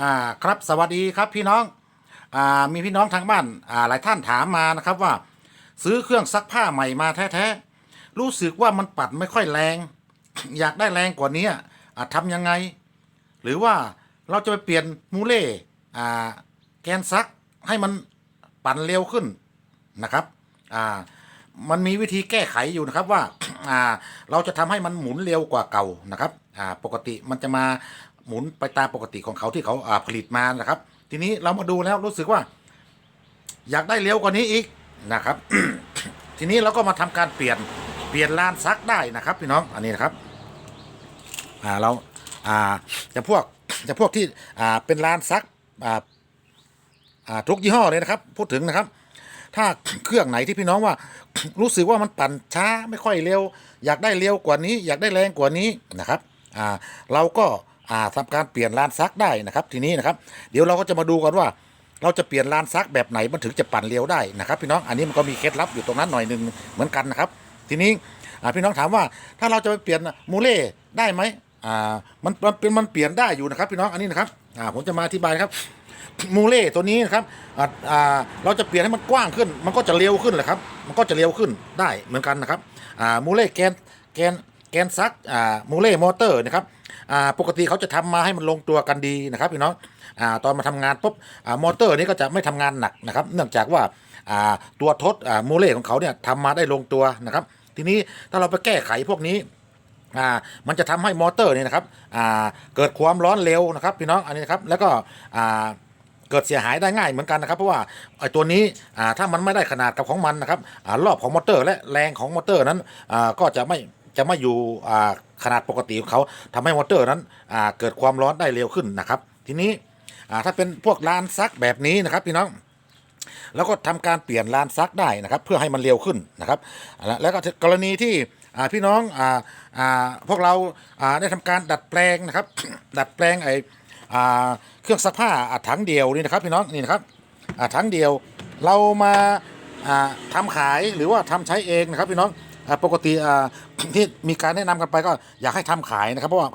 อ่าครับสวัสดีครับพี่น้องอ่ามีพี่น้องทางบ้านอ่าหลายท่านถามมานะครับว่า ซื้อเครื่องซักผ้าใหม่มาแท้ๆรู้สึกว่ามันปัดไม่ค่อยแรง อยากได้แรงกว่านี้อ่าทำยังไง หรือว่าเราจะไปเปลี่ยนมูเล่อ่าแกนซักให้มันปั่นเร็วขึ้นนะครับอ่ามันมีวิธีแก้ไขอยู่นะครับว่าอ่าเราจะทำให้มันหมุนเร็วกว่าเก่านะครับอ่าปกติมันจะมา หมุนไปตามปกติของเขาที่เขาอ่าผลิตมานะครับ ทีนี้เรามาดูแล้วรู้สึกว่า อยากได้เร็วกว่านี้อีกนะครับ ทีนี้เราก็มาทำการเปลี่ยนเปลี่ยนลานซักได้นะครับพี่น้องอันนี้นะครับอ่าเราอ่าจะพวกจะพวกที่อ่าเป็นลานซักอ่าอ่าทุกยี่ห้อเลยนะครับ พูดถึงนะครับ ถ้าเครื่องไหนที่พี่น้องว่า รู้สึกว่ามันปั่นช้าไม่ค่อยเร็ว อยากได้เร็วกว่านี้ อยากได้แรงกว่านี้นะครับอ่าเราก็ อ่าทำการเปลี่ยนลานซักได้นะครับ ทีนี้นะครับ เดี๋ยวเราก็จะมาดูกันว่า เราจะเปลี่ยนลานซักแบบไหนมันถึงจะปั่นเร็วได้นะครับพี่น้องอันนี้มันก็มีเคล็ดลับอยู่ตรงนั้นหน่อยหนึ่งเหมือนกันนะครับ ทีนี้อ่าพี่น้องถามว่าถ้าเราจะไปเปลี่ยนมูเล่ได้ไหมอ่ามันมันเป็นมันเปลี่ยนได้อยู่นะครับ พี่น้องอันนี้นะครับอ่าผมจะมาอธิบายครับมูเล่ตัวนี้นะครับอ่าอ่าเราจะเปลี่ยนให้มันกว้างขึ้น มันก็จะเร็วขึ้นแหละครับ มันก็จะเร็วขึ้นได้เหมือนกันนะครับอ่ามูเล่แกนแกนแกนซักอ่ามูเล่มอเตอร์นะครับ อ่าปกติเขาจะทำมาให้มันลงตัวกันดีนะครับพี่น้องอ่าตอนมาทำงานปุ๊บอ่ามอเตอร์นี้ก็จะไม่ทำงานหนักนะครับ เนื่องจากว่าอ่าตัวทดอ่ามูเล่ของเขาเนี่ยทำมาได้ลงตัวนะครับ ทีนี้ถ้าเราไปแก้ไขพวกนี้อ่ามันจะทำให้มอเตอร์นี่นะครับอ่าเกิดความร้อนเร็วนะครับพี่น้องอันนี้นะครับแล้วก็อ่าเกิดเสียหายได้ง่ายเหมือนกันนะครับเพราะว่าไอ้ตัวนี้ถ้ามันไม่ได้ขนาดกับของมันนะครับอรอบของมอเตอร์และแรงของมอเตอร์นั้นก็จะไม่ จะไม่อยู่อ่าขนาดปกติของเขาทำให้มอเตอร์นั้นอ่าเกิดความร้อนได้เร็วขึ้นนะครับ ทีนี้อ่าถ้าเป็นพวกลานซักแบบนี้นะครับพี่น้องแล้วก็ทำการเปลี่ยนลานซักได้นะครับ เพื่อให้มันเร็วขึ้นนะครับ แล้วแล้วก็กรณีที่อ่าพี่น้องอ่าอ่าพวกเราอ่าได้ทำการดัดแปลงนะครับ ดัดแปลงไออ่าเครื่องซักผ้าอ่าถังเดียวนี่นะครับพี่น้องนี่นะครับอ่าถังเดียวเรามาอ่าทำขายหรือว่าทำใช้เองนะครับพี่น้อง ปกติที่มีการแนะนำกันไปก็อยากให้ทำขายนะครับเพราะว่า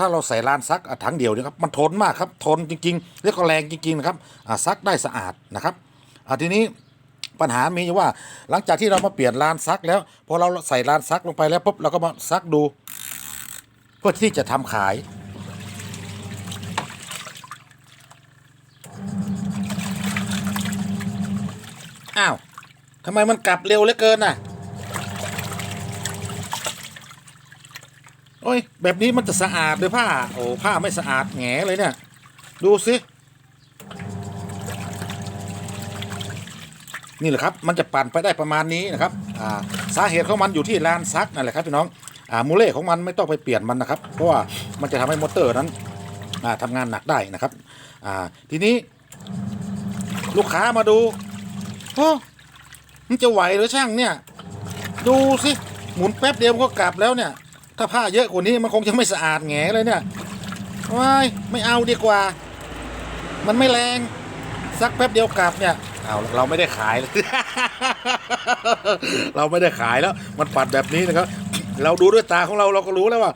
ถ้าเราใส่ลานซักถังเดียวนี่ครับมันทนมากครับทนจริงๆแล้วก็แรงจริงๆนะครับซักได้สะอาดนะครับทีนี้ปัญหามีว่าหลังจากที่เรามาเปลี่ยนลานซักแล้วพอเราใส่ลานซักลงไปแล้วปุ๊บเราก็มาซักดู เพื่อที่จะทำขายอ้าวทำไมมันกลับเร็วเหลือเกินน่ะ โอ้ย แบบนี้มันจะสะอาดหรือผ้า โอ้ผ้าไม่สะอาดแหงเลยเนี่ย ดูสินี่แหละครับมันจะปั่นไปได้ประมาณนี้นะครับอ่าสาเหตุของมันอยู่ที่ลานซักนั่นแหละครับพี่น้องอ่ามูเล่ของมันไม่ต้องไปเปลี่ยนมันนะครับ เพราะว่ามันจะทำให้มอเตอร์นั้นอ่าทำงานหนักได้นะครับอ่าทีนี้ ลูกค้ามาดูโอ้มันจะไหวหรือช่างเนี่ย ดูสิหมุนแป๊บเดียวก็กลับแล้วเนี่ย ถ้าผ้าเยอะกว่านี้มันคงจะไม่สะอาดแหงเลยเนี่ยว้ายไม่เอาดีกว่า มันไม่แรงสักแป๊บเดียวกลับเนี่ยเอาเราไม่ได้ขายเราไม่ได้ขายแล้ว มันปัดแบบนี้นะครับ เราดูด้วยตาของเราเราก็รู้แล้วว่า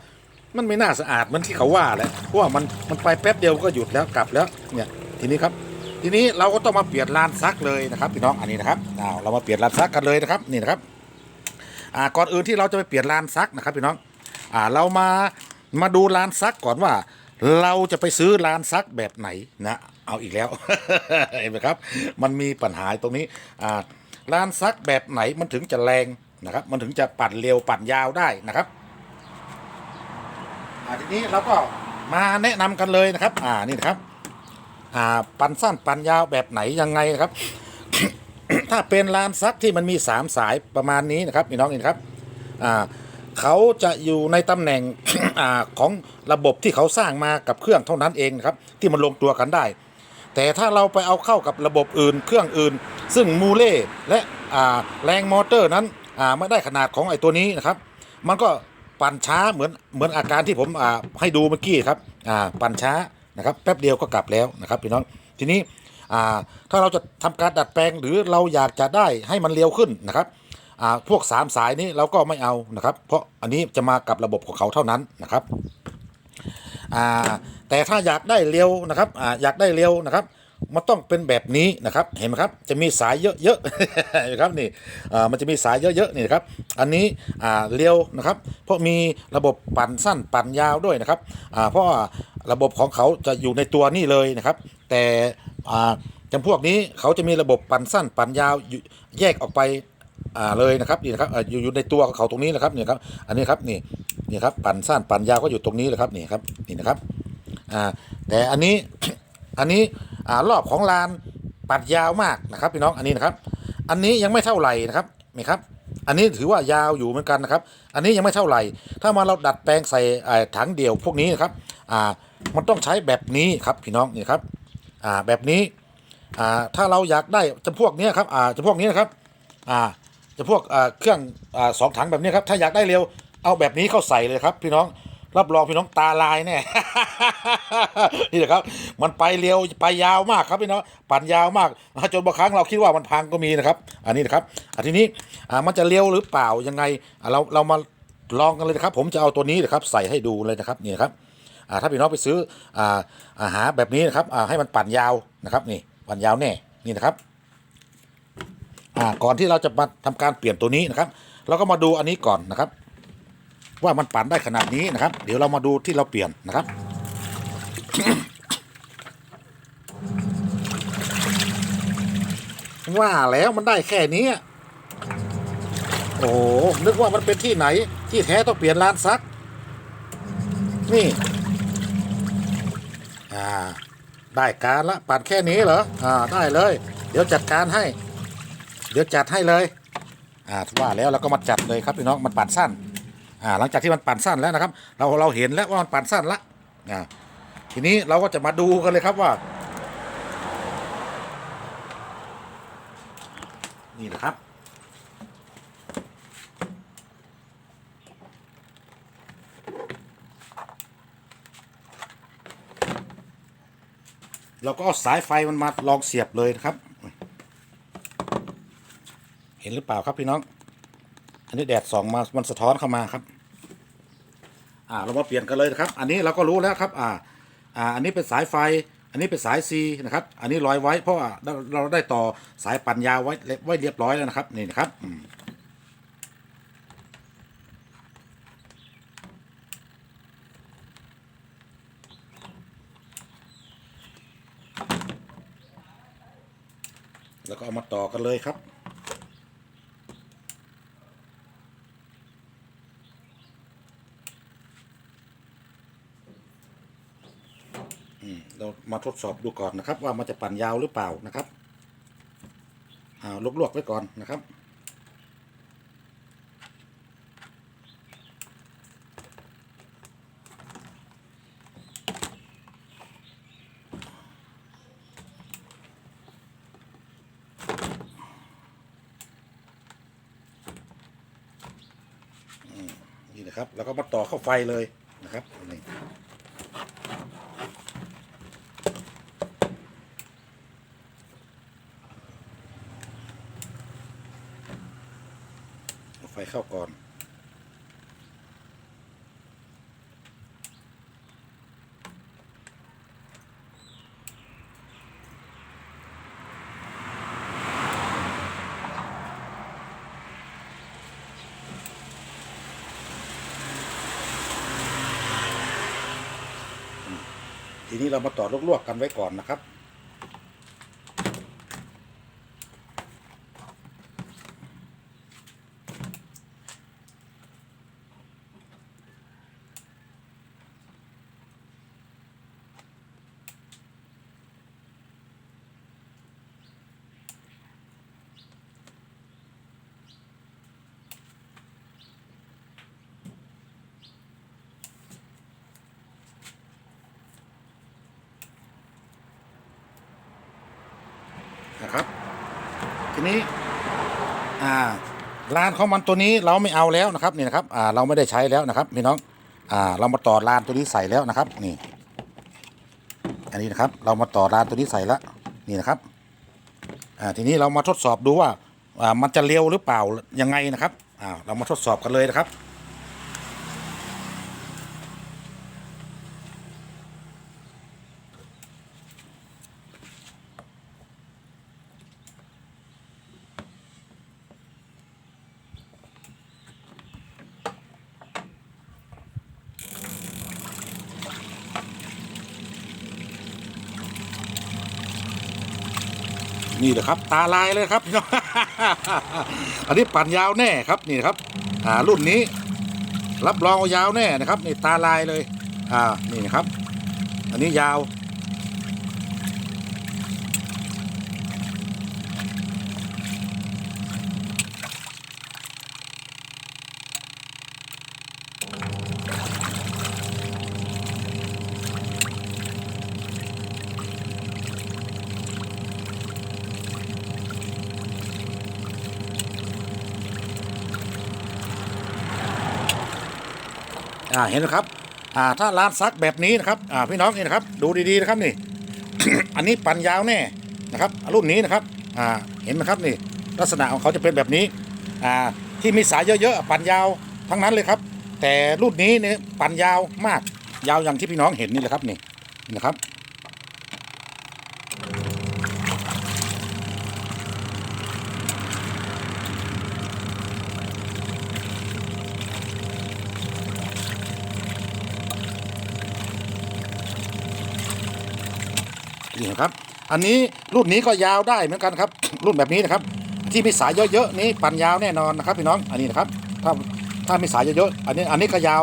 มันไม่น่าสะอาดเหมันที่เขาว่าแหละเพราะว่ามันมันไปแป๊บเดียวก็หยุดแล้วกลับแล้วเนี่ยทีนี้ครับ ทีนี้เราก็ต้องมาเปลี่ยนลานซักเลยนะครับพี่น้องอันนี้นะครับอ้าเรามาเปลี่ยนลานซักกันเลยนะครับนี่นะครับอ่าก่อนอื่นที่เราจะไปเปลี่ยนลานซักนะครับพี่น้อง อ่าเรามามาดูลานซักก่อนว่า เราจะไปซื้อลานซักแบบไหนนะเอาอีกแล้วเห็นไหมครับ มันมีปัญหาตรงนี้อ่าลานซักแบบไหนมันถึงจะแรงนะครับ มันถึงจะปั่นเร็วปั่นยาวได้นะครับอ่าทีนี้เราก็มาแนะนำกันเลยนะครับ อ่านี่นะครับ อ่าปั่นสั้นปั่นยาวแบบไหนยังไงนะครับ ถ้าเป็นลานซักที่มันมีสามสายประมาณนี้นะครับพี่น้องนี่นครับ อ่า เขาจะอยู่ในตำแหน่งของระบบที่เขาสร้างมากับเครื่องเท่านั้นเองนะครับที่มันลงตัวกันได้ แต่ถ้าเราไปเอาเข้ากับระบบอื่น เครื่องอื่น ซึ่งมูเล่และแรงมอเตอร์นั้นไม่ได้ขนาดของไอ้ตัวนี้นะครับ มันก็ปั่นช้าเหมือนเหมือนอาการที่ผมให้ดูเมื่อกี้ครับปั่นช้านะครับแป๊บเดียวก็กลับแล้วนะครับพี่น้องทีนี้ถ้าเราจะทำการดัดแปลงหรือเราอยากจะได้ให้มันเร็วขึ้นนะครับ พวก 3 สายนี้เราก็ไม่เอานะครับ เพราะอันนี้จะมากับระบบของเขาเท่านั้นนะครับอ่าแต่ถ้าอยากได้เร็วนะครับอ่าอยากได้เร็วนะครับมันต้องเป็นแบบนี้นะครับเห็นไหมครับจะมีสายเยอะๆนไหมครับนี่อ่ามันจะมีสายเยอะๆนี่นะครับอันนี้อ่าเร็วนะครับเพราะมีระบบปั่นสั้นปั่นยาวด้วยนะครับอ่าเพราะระบบของเขาจะอยู่ในตัวนี่เลยนะครับ แต่อ่าจำพวกนี้เขาจะมีระบบปั่นสั้นปั่นยาวแยกออกไป เลยนะครับนี่นะครับอ่าอยู่อยู่ในตัวของเขาตรงนี้นะครับนี่ครับอันนี้ครับนี่นี่ครับปั่นสั้นปั่นยาวก็อยู่ตรงนี้เลยครับนี่ครับนี่นะครับอ่าแต่อันนี้อันนี้อ่ารอบของลานปัดยาวมากนะครับพี่น้องอันนี้นะครับ อันนี้ยังไม่เท่าไหร่นะครับนี่ครับ อันนี้ถือว่ายาวอยู่เหมือนกันนะครับ อันนี้ยังไม่เท่าไหร่ ถ้ามาเราดัดแปลงใส่ถังเดี่ยวพวกนี้นะครับอ่ามันต้องใช้แบบนี้ครับพี่น้องนี่ครับอ่าแบบนี้อ่าถ้าเราอยากได้จำพวกนี้ครับอ่าจำพวกนี้นะครับอ่า จำพวกเครื่องอสองถังแบบนี้ครับถ้าอยากได้เร็วเอาแบบนี้เข้าใส่เลยครับ พี่น้องรับรองพี่น้องตาลายแน่นี่แหละครับ มันไปเร็วไปยาวมากครับพี่น้องปั่นยาวมากจนบางครั้งเราคิดว่ามันพังก็มีนะครับ อันนี้นะครับอันทีนี้มันจะเร็วหรือเปล่ายังไงเราเรามาลองกันเลยนะครับ ผมจะเอาตัวนี้นะครับใส่ให้ดูเลยนะครับนี่นครับถ้าพี่น้องไปซื้ออาหาแบบนี้นะครับให้มันปั่นยาวนะครับ นี่ปั่นยาวแน่นี่นะครับ อ่าก่อนที่เราจะมาทำการเปลี่ยนตัวนี้นะครับ เราก็มาดูอันนี้ก่อนนะครับ ว่ามันปั่นได้ขนาดนี้นะครับ เดี๋ยวเรามาดูที่เราเปลี่ยนนะครับว่าแล้วมันได้แค่นี้ โอ้โหนึกว่ามันเป็นที่ไหน ที่แท้ต้องเปลี่ยนลานซัก นี่ อ่า ได้การละปั่นแค่นี้เหรอ อ่า ได้เลย เดี๋ยวจัดการให้ ดี๋ยวจัดให้เลยอ่าว่าแล้วเราก็มาจัดเลยครับพี่น้องมันปั่นสั้นอ่าหลังจากที่มันปั่นสั้นแล้วนะครับ เราเราเห็นแล้วว่ามันปั่นสั้นละอ่าทีนี้เราก็จะมาดูกันเลยครับว่า นี่นะครับเราก็เอาสายไฟมันมาลองเสียบเลยนะครับ ห็นหรือเปล่าครับพี่น้อง อันนี้แดดส่องมามันสะท้อนเข้ามาครับ อ่าเรามาเปลี่ยนกันเลยนะครับ อันนี้เราก็รู้แล้วครับ อ่า อ่า อันนี้เป็นสายไฟ อันนี้เป็นสาย C นะครับ อันนี้ลอยไว้เพราะว่าเราได้ต่อสายปั่นยาวไว้ไว้เรียบร้อยแล้วนะครับนี่นะครับแล้วก็เอามาต่อกันเลยครับ อื มาทดสอบดูก่อนนะครับ ว่ามันจะปั่นยาวหรือเปล่านะครับอ่าลวกๆไว้ก่อนนะครับนี่นะครับ แล้วก็มาต่อเข้าไฟเลยนะครับนี่ เข้าก่อนทีนี้เรามาต่อลวกๆกันไว้ก่อนนะครับ ทีนี้อ่าลานของมันตัวนี้เราไม่เอาแล้วนะครับนี่นะครับอ่าเราไม่ได้ใช้แล้วนะครับพี่น้องอ่าเรามาต่อลานตัวนี้ใส่แล้วนะครับนี่ อันนี้นะครับเรามาต่อลานตัวนี้ใส่แล้วนี่นะครับอ่าทีนี้เรามาทดสอบดูว่าอ่ามันจะเร็วหรือเปล่ายังไงนะครับอ่าเรามาทดสอบกันเลยนะครับ นี่แหละครับ ตาลายเลยครับ อันนี้ปั่นยาวแน่ครับนี่ครับ อ่ารุ่นนี้ รับรองว่ายาวแน่นะครับนี่ตาลายเลย อ่านี่นะครับ อันนี้ยาว อ่าเห็นไหมครับอ่าถ้าร้านซักแบบนี้นะครับอ่าพี่น้องนี่นะครับ ดูดีๆนะครับนี่ อันนี้ปั่นยาวแน่นะครับรุ่นนี้นะครับอ่าเห็นไหมครับนี่ ลักษณะของเขาจะเป็นแบบนี้อ่าที่มีสายเยอะๆปั่นยาวทั้งนั้นเลยครับ แต่รุ่นนี้เนี่ยปั่นยาวมากยาวอย่างที่พี่น้องเห็นนี่แหละครับนี่นะครับ นี่นะครับ อันนี้รุ่นนี้ก็ยาวได้เหมือนกันครับ รุ่นแบบนี้นะครับ ที่มีสายเยอะๆนี้ปั่นยาวแน่นอนนะครับพี่น้องอันนี้นะครับ ถ้าถ้ามีสายเยอะๆอันนี้อันนี้ก็ยาว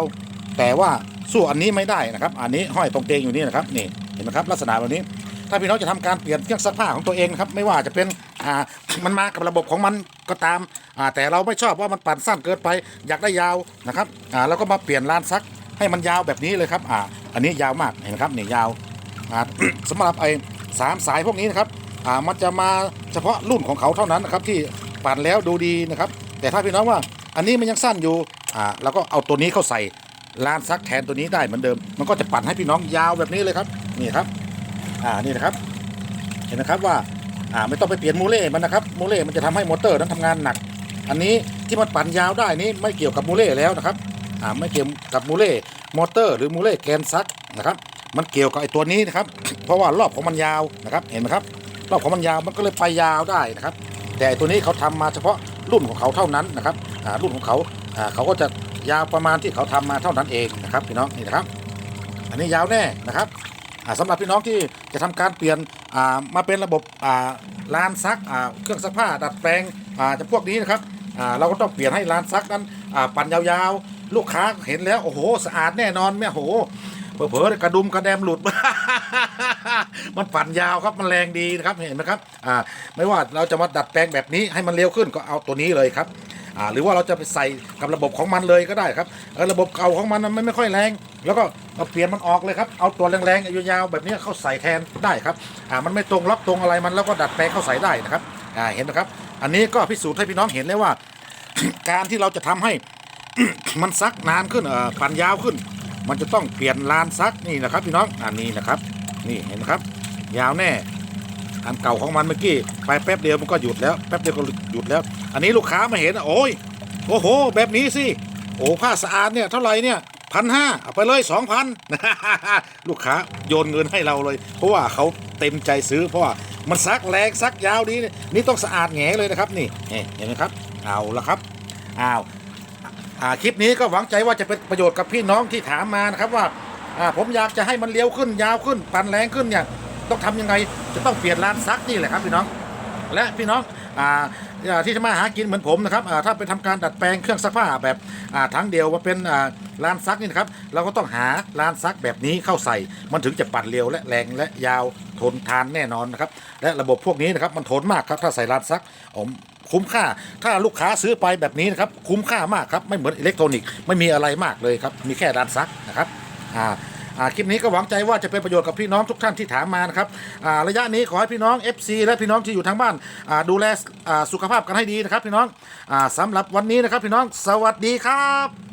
แต่ว่าสู้อันนี้ไม่ได้นะครับ อันนี้ห้อยตรงเตงอยู่นี่นะครับนี่เห็นไหมครับลักษณะแบบนี้ ถ้าพี่น้องจะทำการเปลี่ยนเครื่องซักผ้าของตัวเองนะครับไม่ว่าจะเป็นอ่ามันมากับระบบของมันก็ตามอ่าแต่เราไม่ชอบว่ามันปั่นสั้นเกินไป อยากได้ยาวนะครับอ่าเราก็มาเปลี่ยนลานซักให้มันยาวแบบนี้เลยครับอ่าอันนี้ยาวมากเห็นไหมครับนี่ยาว สำหรับไอ้สามสายพวกนี้นะครับอ่ามันจะมาเฉพาะรุ่นของเขาเท่านั้นนะครับที่ปั่นแล้วดูดีนะครับ แต่ถ้าพี่น้องว่าอันนี้มันยังสั้นอยู่อ่าเราก็เอาตัวนี้เข้าใส่ลานซักแทนตัวนี้ได้เหมือนเดิม มันก็จะปั่นให้พี่น้องยาวแบบนี้เลยครับนี่ครับอ่านี่นะครับ เห็นนะครับว่าอ่าไม่ต้องไปเปลี่ยนมูเล่มันนะครับมูเล่มันจะทำให้มอเตอร์นั้นทำงานหนัก อันนี้ที่มันปั่นยาวได้นี้ไม่เกี่ยวกับมูเล่แล้วนะครับอ่าไม่เกี่ยวกับมูเล่มอเตอร์ หรือมูเล่แกนซักนะครับ มันเกี่ยวกับไอ้ตัวนี้นะครับ เพราะว่ารอบของมันยาวนะครับเห็นไหมครับ รอบของมันยาวมันก็เลยไปยาวได้นะครับ แต่ไอ้ตัวนี้เขาทำมาเฉพาะรุ่นของเขาเท่านั้นนะครับรุ่นของเขาเขาก็จะยาวประมาณที่เขาทำมาเท่านั้นเองนะครับพี่น้องนี่นะครับ อันนี้ยาวแน่นะครับอ่าสำหรับพี่น้องที่จะทำการเปลี่ยนมาเป็นระบบอ่าลานซักเครื่องซักผ้าดัดแปลงอ่าจะพวกนี้นะครับเราก็ต้องเปลี่ยนให้ลานซักนั้นปั่นยาวๆ ลูกค้าเห็นแล้วโอ้โหสะอาดแน่นอนแม่โห เผลอกระดุมกระแดมหลุด มันปั่นยาวครับมันแรงดีนะครับเห็นไหมครับอ่าไม่ว่าเราจะมาดัดแปลงแบบนี้ให้มันเร็วขึ้นก็เอาตัวนี้เลยครับอ่าหรือว่าเราจะไปใส่กับระบบของมันเลยก็ได้ครับเออระบบเก่าของมันมันไม่ค่อยแรง แล้วก็เราเปลี่ยนมันออกเลยครับเอาตัวแรงๆยาวๆแบบนี้เข้าใส่แทนได้ครับอ่ามันไม่ตรงล็อกตรงอะไรมันแล้วก็ดัดแปลงเข้าใส่ได้นะครับอ่าเห็นไหมครับ อันนี้ก็พิสูจน์ให้พี่น้องเห็นเลยว่า การที่เราจะทำให้มันซักนานขึ้นเอ่อปั่นยาวขึ้น มันจะต้องเปลี่ยนลานซักนี่นะครับพี่น้องอันนี้นะครับ นี่เห็นไหมครับ ยาวแน่ อันเก่าของมันเมื่อกี้ไปแป๊บเดียวมันก็หยุดแล้วแป๊บเดียวก็หยุดแล้ว อันนี้ลูกค้ามาเห็นโอ้ยโอ้โห แบบนี้สิโอ้ผ้าสะอาดเนี่ยเท่าไหร่เนี่ยพันห้าเอาไปเลยสองพันลูกค้าโยนเงินให้เราเลย เพราะว่าเขาเต็มใจซื้อเพราะว่ามันซักแรงซักยาวดีนี่ต้องสะอาดแหงเลยนะครับนี่เห็นไหมครับเอาละครับอ้าวอ่า คลิปนี้ก็หวังใจว่าจะเป็นประโยชน์กับพี่น้องที่ถามมานะครับว่าผมอยากจะให้มันเลี้ยวขึ้นยาวขึ้นปันแรงขึ้นเนี่ยต้องทำยังไงจะต้องเปลี่ยนลานซักนี่แหละครับพี่น้อง และพี่น้องอที่จะมาหากินเหมือนผมนะครับถ้าไปทำการดัดแปลงเครื่องซักผ้าแบบทั้งเดียวมาเป็นอ่าลานซักนี่นะครับเราก็ต้องหาลานซักแบบนี้เข้าใส่ มันถึงจะปั่นเร็วและแรงและยาวทนทานแน่นอนนะครับและระบบพวกนี้นะครับมันทนมากครับถ้าใส่ลานซักผม คุ้มค่า ถ้าลูกค้าซื้อไปแบบนี้นะครับคุ้มค่ามากครับไม่เหมือนอิเล็กทรอนิกส์ไม่มีอะไรมากเลยครับมีแค่ด้านซักนะครับอ่าคลิปนี้ก็หวังใจว่าจะเป็นประโยชน์กับพี่น้องทุกท่านที่ถามมานะครับระยะนี้ขอให้พี่น้อง FC และพี่น้องที่อยู่ทางบ้านดูแลสุขภาพกันให้ดีนะครับพี่น้องอาสำหรับวันนี้นะครับพี่น้องสวัสดีครับ